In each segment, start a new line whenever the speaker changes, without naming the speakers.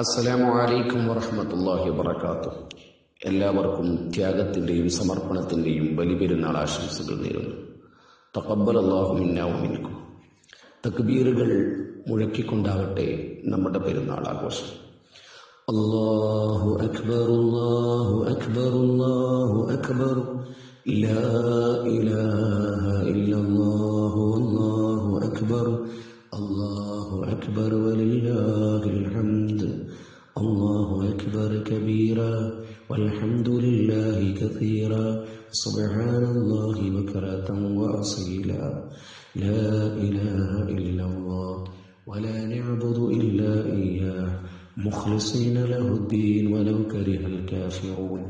അസ്സലാമു അലൈക്കും വറഹ്മത്തുള്ളാഹി വബറകാതുഹു എല്ലാവർക്കും ത്യാഗത്തിന്റെയും സമർപ്പണത്തിന്റെയും ബലിപെരുന്നാൾ ആശംസകൾ നേരുന്നു. തക്കബൽ അല്ലാഹു മിന്നാ വമിൻകും തക്ബീറുകൾ മുഴക്കിക്കൊണ്ടാവട്ടെ നമ്മുടെ പെരുന്നാൾ ആഘോഷം. അള്ളാഹു അക്ബർ അല്ലാഹു അക്ബർ അല്ലാഹു അക്ബർ. ലാ ഇലാഹ ഇല്ലല്ലാഹു الله أكبر ولله الحمد. الله أكبر كبيرا والحمد لله كثيرا. سبحان الله بكرة وأصيلا. لا إله إلا الله ولا نعبد إلا إياه. مخلصين له الدين ولو كره الكافرون.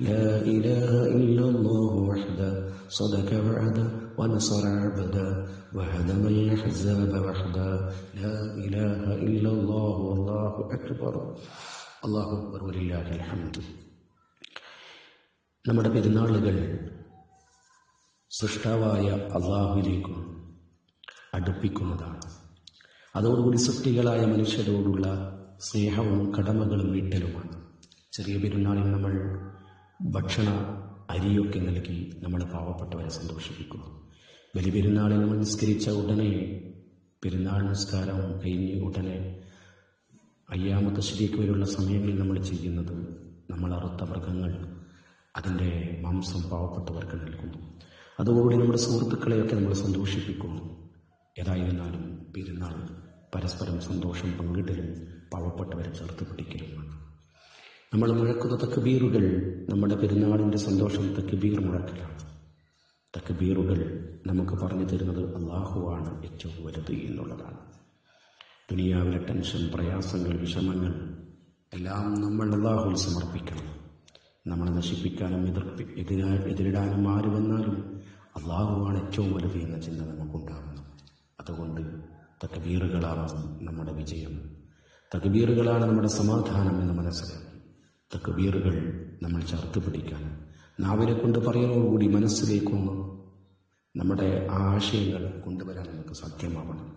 لا إله إلا الله وحده صدق وعده. ونصر عبدا وهدم الأحزاب وحدا لا إله إلا الله والله أكبر الله أكبر ولله الحمد നമ്മുടെ പെരുന്നാളുകൾ സൃഷ്ടാവായ അള്ളാഹുവിലേക്കും അടുപ്പിക്കുന്നതാണ് അതോടുകൂടി സൃഷ്ടികളായ മനുഷ്യരോടുള്ള സ്നേഹവും കടമകളും വീട്ടലുമാണ് ചെറിയ പെരുന്നാളിൽ നമ്മൾ ഭക്ഷണ അരിയൊക്കെ നൽകി നമ്മൾ പാവപ്പെട്ടവരെ സന്തോഷിപ്പിക്കുന്നു വലിയ പെരുന്നാളിൽ നമ്മൾ നിസ്കരിച്ച ഉടനെ പെരുന്നാൾ നിസ്കാരം കഴിഞ്ഞ് ഉടനെ അയ്യാമത്തെ ശരിക്ക് വരെയുള്ള സമയങ്ങളിൽ നമ്മൾ ചെയ്യുന്നത് നമ്മൾ അറുത്ത മൃഗങ്ങൾ അതിന്റെ മാംസം പാവപ്പെട്ടവർക്ക് നൽകുന്നു. അതുകൂടി നമ്മുടെ സുഹൃത്തുക്കളെയൊക്കെ നമ്മൾ സന്തോഷിപ്പിക്കുന്നു. ഏതായിരുന്നാലും പെരുന്നാൾ പരസ്പരം സന്തോഷം പങ്കിടലും പാവപ്പെട്ടവരെ ചേർത്ത് പിടിക്കലുമാണ്. നമ്മൾ മുഴക്കുന്ന തക്ബീറുകൾ നമ്മുടെ പെരുന്നാളിന്റെ സന്തോഷം തക്ബീർ മുഴക്കലാണ്. തക്ബീറുകൾ നമുക്ക് പറഞ്ഞു തരുന്നത് അള്ളാഹുവാണ് ഏറ്റവും വലുത് എന്നുള്ളതാണ്. ദുനിയാവിലെ ടെൻഷൻ പ്രയാസങ്ങൾ വിഷമങ്ങൾ എല്ലാം നമ്മൾ അള്ളാഹുവിൽ സമർപ്പിക്കണം. നമ്മളെ നശിപ്പിക്കാനും എതിരാ എതിരിടാനും ആര് വന്നാലും അള്ളാഹുവാണ് ഏറ്റവും വലുത് എന്ന ചിന്ത നമുക്കുണ്ടാകുന്നു. അതുകൊണ്ട് തക്ബീറുകളാണ് നമ്മുടെ വിജയം. തക്ബീറുകളാണ് നമ്മുടെ സമാധാനം എന്ന് മനസ്സിലാക്കി. തക്ബീറുകൾ നമ്മൾ ചേർത്ത് പിടിക്കാൻ നാവിനെ കൊണ്ട് പറയുന്നതോടുകൂടി മനസ്സിലേക്കൊന്ന് നമ്മുടെ ആശയങ്ങൾ കൊണ്ടുവരാൻ നമുക്ക് സാധ്യമാവണം.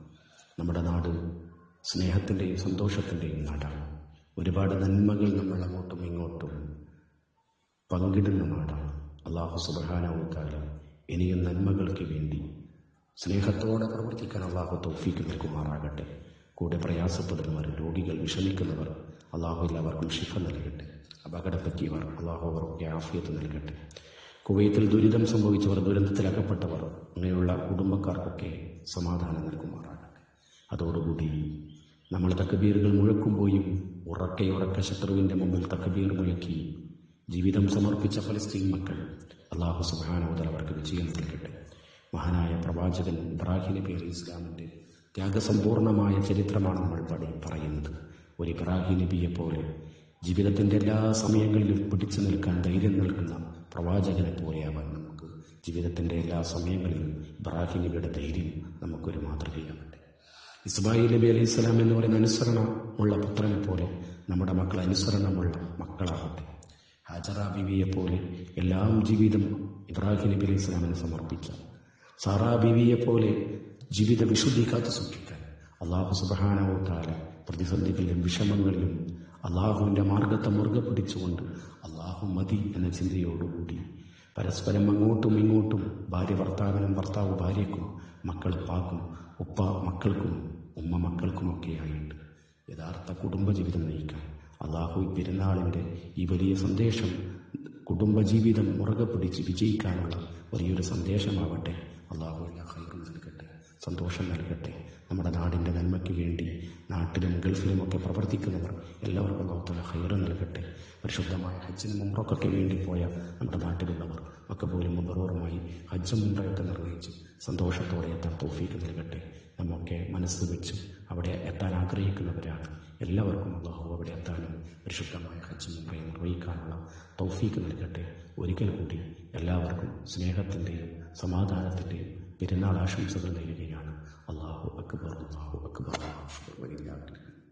നമ്മുടെ നാട് സ്നേഹത്തിന്റെയും സന്തോഷത്തിന്റെയും നാടാണ്. ഒരുപാട് നന്മകൾ നമ്മൾ അങ്ങോട്ടും ഇങ്ങോട്ടും പങ്കിടുന്ന നാടാണ്. അള്ളാഹു സുബാനവുത്താല ഇനിയും നന്മകൾക്ക് വേണ്ടി സ്നേഹത്തോടെ പ്രവർത്തിക്കാൻ അള്ളാഹു തൗഫീക്ക് നൽകുമാറാകട്ടെ. കൂടെ പ്രയാസപ്പെടുന്നവർ രോഗികൾ വിഷമിക്കുന്നവർ അള്ളാഹു എല്ലാവർക്കും ഷിഫ നൽകട്ടെ. അപകടം പറ്റിയവർ അള്ളാഹു അവർക്ക് ആഫിയത്ത് നൽകട്ടെ. കുവൈത്തിൽ ദുരിതം സംഭവിച്ചവർ ദുരന്തത്തിലകപ്പെട്ടവർ അങ്ങനെയുള്ള കുടുംബക്കാർക്കൊക്കെ സമാധാനം നൽകുമാറാകട്ടെ അതോടുകൂടി നമ്മൾ തക്കബീറുകൾ മുഴക്കുമ്പോഴും ഉറക്കെ ഉറക്കെ ശത്രുവിന്റെ മുമ്പിൽ തക്കബീർ മുഴക്കി ജീവിതം സമർപ്പിച്ച ഫലസ്തീൻ മക്കൾ അള്ളാഹു സുബാനോദൽ അവർക്ക് വിജയം നൽകട്ടെ. മഹാനായ പ്രവാചകൻ ഇബ്രാഹിം നബി അലി ഇസ്ലാമിന്റെ ത്യാഗസമ്പൂർണമായ ചരിത്രമാണ് നമ്മൾ പറയുന്നത്. ഒരു ഇബ്രാഹിം നബിയെ പോലെ ജീവിതത്തിന്റെ എല്ലാ സമയങ്ങളിലും പിടിച്ചു നിൽക്കാൻ ധൈര്യം നൽകുന്ന പ്രവാചകനെ പോലെയാവാൻ നമുക്ക് ജീവിതത്തിന്റെ എല്ലാ സമയങ്ങളിലും ഇബ്രാഹിം നബിയുടെ ധൈര്യം നമുക്കൊരു മാതൃകയാവട്ടെ ഇസ്മായിൽ നബി അലൈഹി സ്വലാം എന്ന് പറയുന്ന അനുസരണമുള്ള പുത്രനെ പോലെ നമ്മുടെ മക്കൾ അനുസരണമുള്ള മക്കളാകട്ടെ. ഹാജറ ബിവിയെ പോലെ എല്ലാം ജീവിതം ഇബ്രാഹിം നബി അലൈഹി സ്വലാമിന് സമർപ്പിക്കാം. സാറാ ബിവിയെ പോലെ ജീവിത വിശുദ്ധി കാത്തു സൂക്ഷിക്കാൻ അള്ളാഹു സുബാനവോ താല പ്രതിസന്ധികളിലും വിഷമങ്ങളിലും അള്ളാഹുവിന്റെ മാർഗത്തെ മുറുകെ പിടിച്ചുകൊണ്ട് അള്ളാഹു മതി എന്ന ചിന്തയോടുകൂടി പരസ്പരം അങ്ങോട്ടും ഇങ്ങോട്ടും ഭാര്യ ഭർത്താവിനും ഭർത്താവ് ഭാര്യയ്ക്കും മക്കൾ പാക്കും ഉപ്പ മക്കൾക്കും ഉമ്മ മക്കൾക്കുമൊക്കെയായിട്ട് യഥാർത്ഥ കുടുംബജീവിതം നയിക്കാൻ അള്ളാഹു പെരുന്നാളിന്റെ ഈ വലിയ സന്ദേശം കുടുംബജീവിതം മുറുകെ പിടിച്ച് വിജയിക്കാനുള്ള വലിയൊരു സന്ദേശമാവട്ടെ. അള്ളാഹു എല്ലാ ഹൈറും സന്തോഷം നൽകട്ടെ. നമ്മുടെ നാടിന്റെ നന്മയ്ക്ക് വേണ്ടി നാട്ടിലും ഗൾഫിലും ഒക്കെ പ്രവർത്തിക്കുന്നവർ എല്ലാവർക്കും അള്ളാഹുത്തല ഹൈറ് നൽകട്ടെ. പരിശുദ്ധമായ ഹജ്ജിനും മുമ്പൊക്കെ വേണ്ടി പോയ നമ്മുടെ നാട്ടിലുള്ളവർ ഒക്കെ പോലും മുമ്പറോറുമായി ഹജ്ജും മുമ്പ്രയൊക്കെ നിർവഹിച്ച് സന്തോഷത്തോടെ എത്താൻ തോഫീക്ക് നൽകട്ടെ. നമ്മൊക്കെ മനസ്സ് വെച്ച് അവിടെ എത്താൻ ആഗ്രഹിക്കുന്നവരാണ്. എല്ലാവർക്കും അള്ളാഹു അവിടെ എത്താനും പരിശുദ്ധമായ ഹജ്ജ് മുമ്പേ നിർവഹിക്കാനുള്ള തൗഫീക്ക് നൽകട്ടെ. ഒരിക്കൽ കൂടി എല്ലാവർക്കും സ്നേഹത്തിന്റെയും സമാധാനത്തിന്റെയും പെരുന്നാൾ ആശംസകൾ നേരുകയാണ്. അള്ളാഹു അക്ബർ അള്ളാഹു അക്ബർ. അള്ളാഹു അക്ബർ.